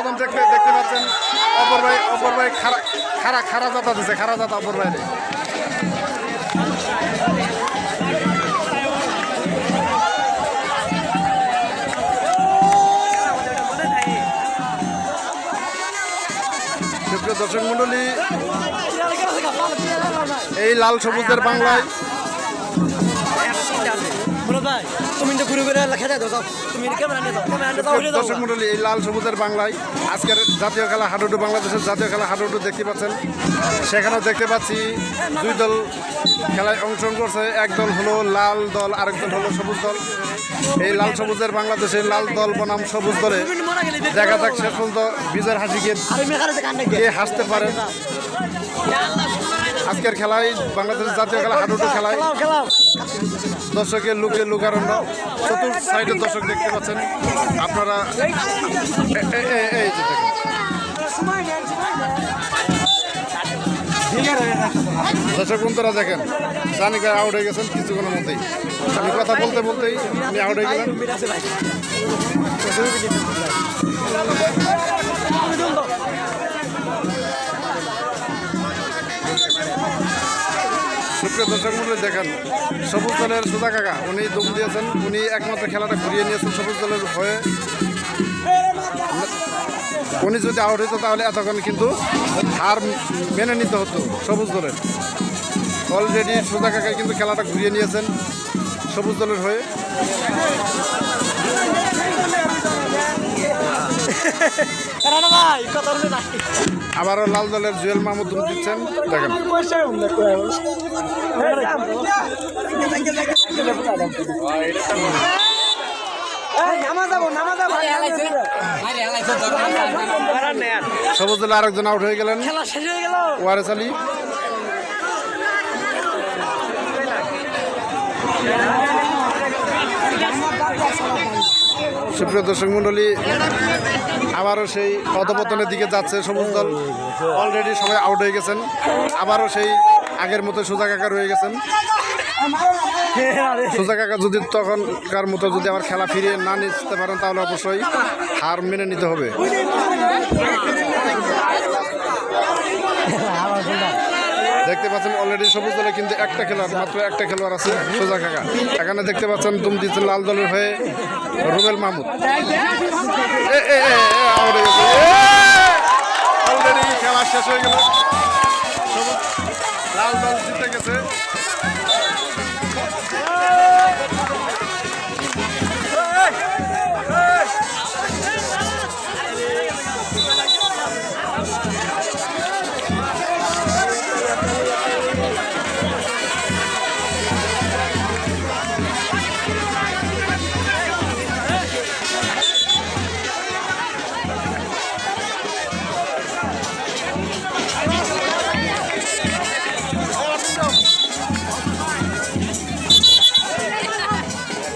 প্রথম দেখতে দেখতে পাচ্ছেন। অপর ভাই অপর ভাই খারা খারা খারা জাতা দিচ্ছে খারা জাতা অপর ভাই দর্শক মন্ডলী এই লাল সবুজের বাংলায় দর্শক মন্ডলী এই লাল সবুজের বাংলায় আজকের জাতীয় খেলা হাডুডু বাংলাদেশের জাতীয় খেলা হাডুডু দেখতে পাচ্ছেন। সেখানেও দেখতে পাচ্ছি দুই দল খেলায় অংশগ্রহণ করছে। এক দল হলো লাল দল আরেক দল হলো সবুজ দল। এই লাল সবুজের বাংলাদেশের লাল দল বনাম সবুজ দলে। দেখা যাক শেষ পর্যন্ত বিজয়ের হাসিকে কে হাসতে পারে। আজকের খেলায় বাংলাদেশের জাতীয় খেলা হাডুডু খেলায় দর্শকের লুকে লুকারণ্য। চতুর্থ সাইডের দর্শক দেখতে পাচ্ছেন। আপনারা এই যে দর্শক বন্ধুরা দেখেন জানি ভাই আউট হয়ে গেছেন কিছুক্ষণের মধ্যেই। আমি কথা বলতে বলতেই আপনি আউট হয়ে গেলেন। মন্ডলী, দেখেন, সবুজ দলের সুধা কাকা, উনি দুম দিয়েছেন। উনি একমাত্র খেলাটা ঘুরিয়ে নিয়েছেন সবুজ দলের হয়ে। উনি যদি আউট হইতো তাহলে এতক্ষণ কিন্তু হার মেনে নিতে হতো সবুজ দলের। অলরেডি সুধা কাকা কিন্তু খেলাটা ঘুরিয়ে নিয়েছেন সবুজ দলের হয়ে। আবারও লাল দলের জুয়েল মাহমুদ দিচ্ছেন। দেখেন। সবুজ আরেকজন আউট হয়ে গেলেন। খেলা শেষ হয়ে গেল। ওয়ারেস আলী। সুপ্রিয় দর্শক মন্ডলী আবারও সেই অধপতনের দিকে যাচ্ছে সবুজ অলরেডি সবাই আউট হয়ে গেছেন। আবারও সেই আগের মতো সোজা কাকা রয়ে গেছেন। সোজা কাকা যদি তখনকার মতো যদি আবার খেলা ফিরিয়ে না নিতে পারেন, তাহলে অবশ্যই হার মেনে নিতে হবে। দেখতে পাচ্ছেন অলরেডি সবুজ দলে কিন্তু একটা খেলোয়াড়, মাত্র একটা খেলোয়াড় আছে সোজা কাকা। এখানে দেখতে পাচ্ছেন তুমি দিচ্ছেন লাল দলের হয়ে রুবেল মাহমুদ।